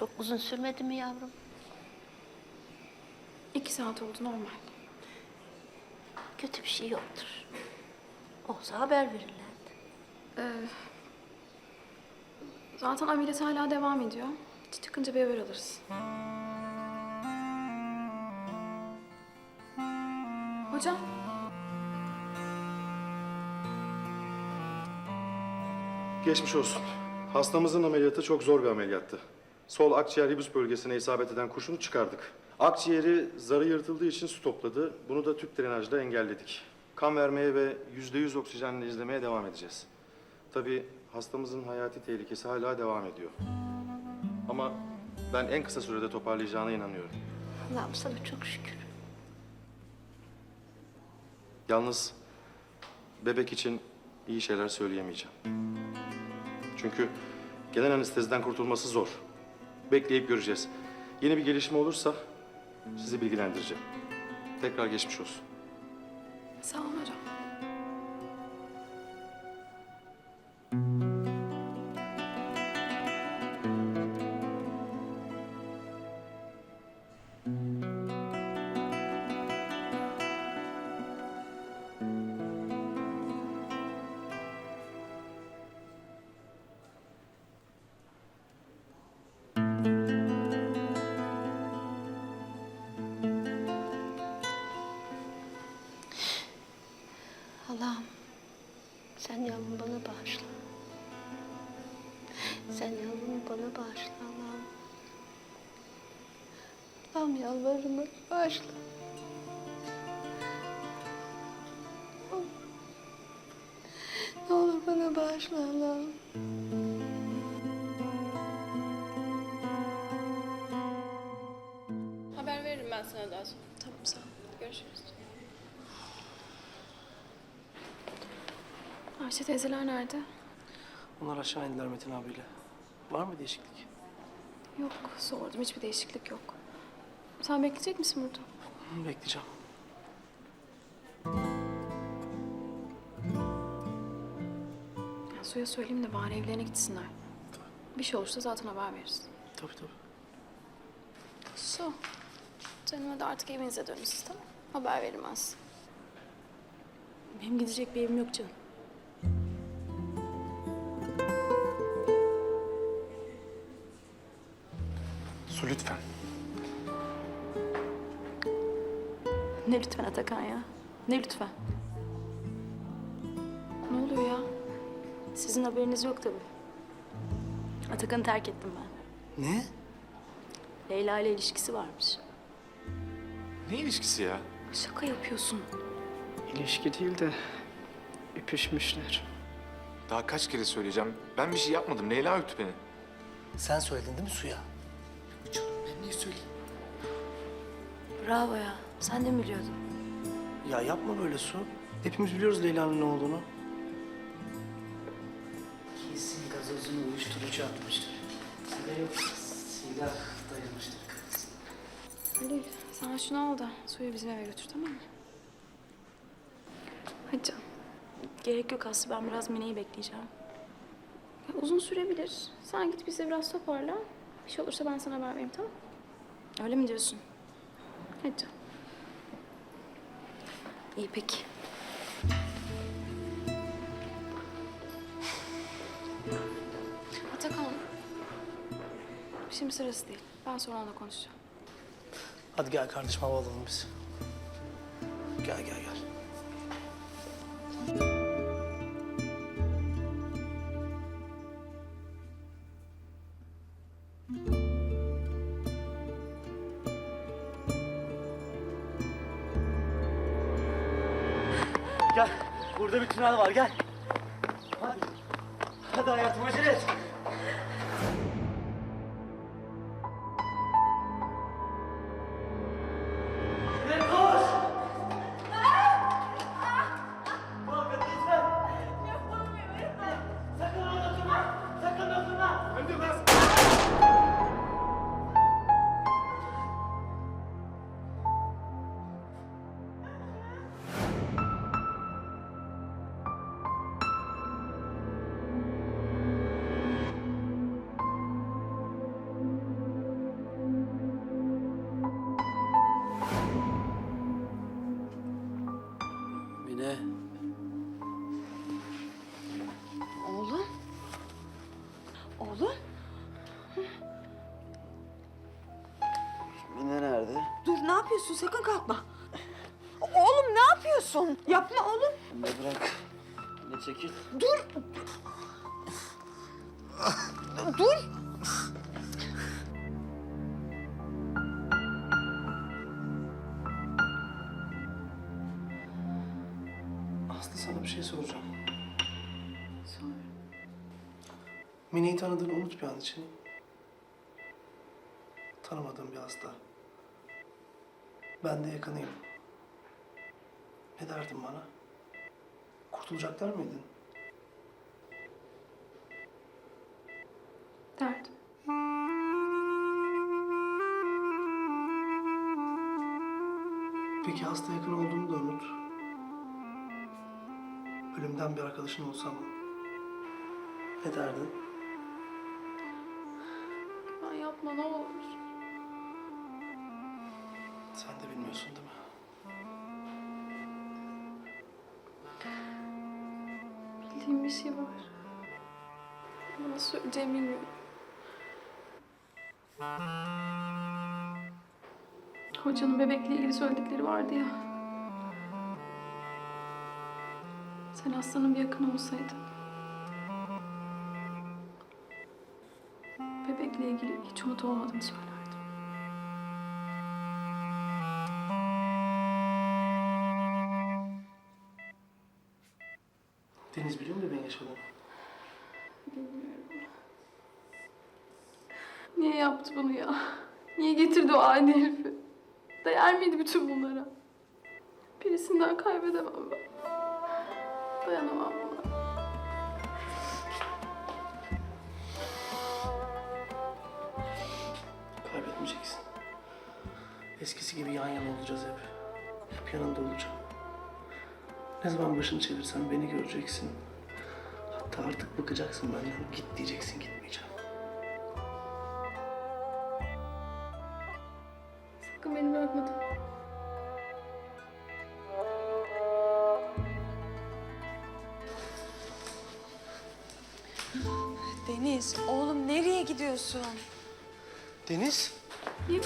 Çok uzun sürmedi mi yavrum? İki saat oldu normal. Kötü bir şey yoktur. Olsa haber verirlerdi. Ee, zaten ameliyat hala devam ediyor. Çıkınca bir haber alırız. Hocam, Geçmiş olsun. Hastamızın ameliyatı çok zor bir ameliyattı. Sol akciğer hibus bölgesine isabet eden kurşunu çıkardık. Akciğeri zarı yırtıldığı için su topladı. Bunu da tüp drenajla engelledik. Kan vermeye ve yüzde yüz oksijenle izlemeye devam edeceğiz. Tabii hastamızın hayati tehlikesi hala devam ediyor. Ama ben en kısa sürede toparlayacağına inanıyorum. Allah'ım sana çok şükür. Yalnız bebek için iyi şeyler söyleyemeyeceğim. Çünkü genel anesteziden kurtulması zor. Bekleyip göreceğiz. Yeni bir gelişme olursa sizi bilgilendireceğim. Tekrar geçmiş olsun. sağ olun hocam. Allah'ım sen yavrumu bana bağışla. Sen yavrumu bana bağışla Allah'ım. Allah'ım yalvarırım bana bağışla. Ne olur bana bağışla Allah'ım. Haber veririm ben sana daha sonra. Tamam, sağ ol. Görüşürüz. Ayşe teyzeler nerede? Onlar aşağı indiler Metin abiyle. Var mı değişiklik? Yok, sordum. Hiçbir değişiklik yok. Sen bekleyecek misin burada? Hı, bekleyeceğim. Ya, Suya söyleyeyim de bari evlerine gitsinler. Bir şey olursa zaten haber veririz. Tabii tabii. Su. Canım hadi artık evinize dönün siz tamam Haber veririm az. Benim gidecek bir evim yok canım. Lütfen. Ne lütfen Atakan ya? Ne lütfen? Ne oluyor ya? Sizin haberiniz yok tabii. Atakan'ı terk ettim ben. Ne? Leyla ile ilişkisi varmış. Ne ilişkisi ya? Şaka yapıyorsun. İlişki değil de öpüşmüşler. Daha kaç kere söyleyeceğim. Ben bir şey yapmadım. Leyla öptü beni. Sen söyledin değil mi Suya? Niye söyleyeyim? Bravo ya. Sen de mi biliyordun? Ya yapma böyle Su. Hepimiz biliyoruz Leyla'nın ne olduğunu. Kesin gazozunu uyuşturucu atmıştır. Sigara yok, silah dayamıştır kafasına. Halil sen şunu al da suyu bizim eve götür tamam mı? Hadi canım. Gerek yok Aslı. Ben biraz Mine'yi bekleyeceğim. Ya, uzun sürebilir. Sen git bize biraz toparla. Bir şey olursa ben sana haber vereyim tamam mı? Öyle mi diyorsun? Hadi. İyi peki. Atakan. Şimdi sırası değil. Ben sonra onunla konuşacağım. Hadi gel kardeşim hava alalım biz. Gel gel gel. Burada bir tünel var, gel. Hadi. Hadi hayatım, acele et. Oğlum. Mine nerede? Dur ne yapıyorsun? Sakın kalkma. Oğlum ne yapıyorsun? Yapma oğlum. Mine bırak. Mine çekil. Dur. Dur. Aslı sana bir şey soracağım. Mine'yi tanıdığını unut bir an için. Tanımadığım bir hasta. Ben de yakınıyım. Ne derdin bana? Kurtulacaklar mıydın? Derdim. Peki hasta yakın olduğumu da unut. Ölümden bir arkadaşın olsam ne derdin? Yapma ne olur. Sen de bilmiyorsun değil mi? Bildiğim bir şey var. Ama nasıl söyleyeceğimi bilmiyorum. Hocanın bebekle ilgili söyledikleri vardı ya. Sen hastanın bir yakını olsaydın. Bebekle ilgili hiç umut olmadığını söylerdim. Deniz biliyor mu bebeğin yaşadığını? Niye yaptı bunu ya? Niye getirdi o ani herifi? Değer miydi bütün bunlara? Birisinden kaybedemem ben. Dayanamam Eskisi gibi yan yana olacağız hep. Hep yanında olacağım. Ne zaman başını çevirsen beni göreceksin. Hatta artık bakacaksın benden. Git diyeceksin gitmeyeceğim. Sakın beni bırakma. Deniz, oğlum nereye gidiyorsun? Deniz? Niye? Yine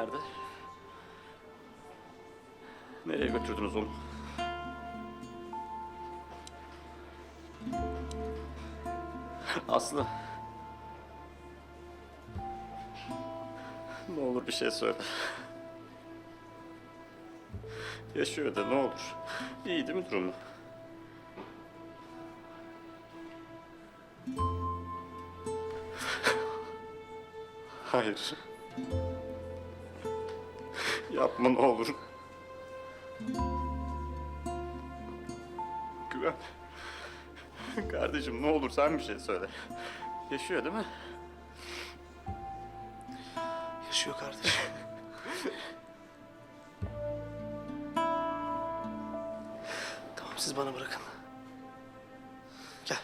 nerede? Nereye götürdünüz onu? Aslı. Ne olur bir şey söyle. Yaşıyor da ne olur. İyi değil mi durumu? Hayır. Yapma ne olur. Güven. Kardeşim ne olur sen bir şey söyle. Yaşıyor değil mi? Yaşıyor kardeşim. tamam siz bana bırakın. Gel.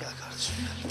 Gel kardeşim gel.